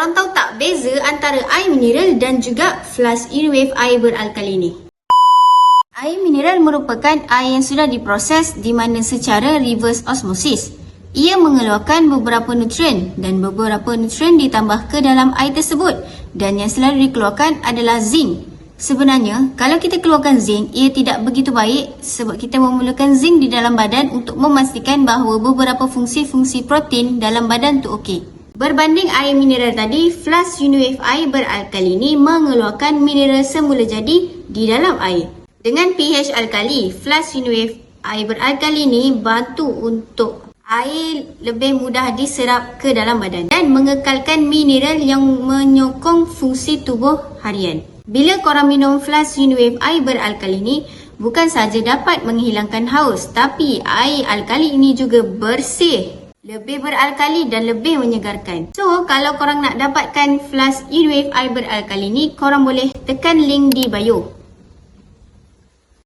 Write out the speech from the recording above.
Korang tahu tak beza antara air mineral dan juga flash Uniwave air beralkali ni? Air mineral merupakan air yang sudah diproses di mana secara reverse osmosis. Ia mengeluarkan beberapa nutrien dan beberapa nutrien ditambah ke dalam air tersebut dan yang selalu dikeluarkan adalah zinc. Sebenarnya, kalau kita keluarkan zinc, ia tidak begitu baik sebab kita memerlukan zinc di dalam badan untuk memastikan bahawa beberapa fungsi-fungsi protein dalam badan tu okey. Berbanding air mineral tadi, Flash Uniwave air beralkali ni mengeluarkan mineral semula jadi di dalam air. Dengan pH alkali, Flash Uniwave air beralkali ni bantu untuk air lebih mudah diserap ke dalam badan dan mengekalkan mineral yang menyokong fungsi tubuh harian. Bila korang minum Flash Uniwave air beralkali ni, bukan saja dapat menghilangkan haus, tapi air alkali ini juga bersih lebih beralkali dan lebih menyegarkan. So, kalau korang nak dapatkan flask Uniwave air beralkali ni, korang boleh tekan link di bio.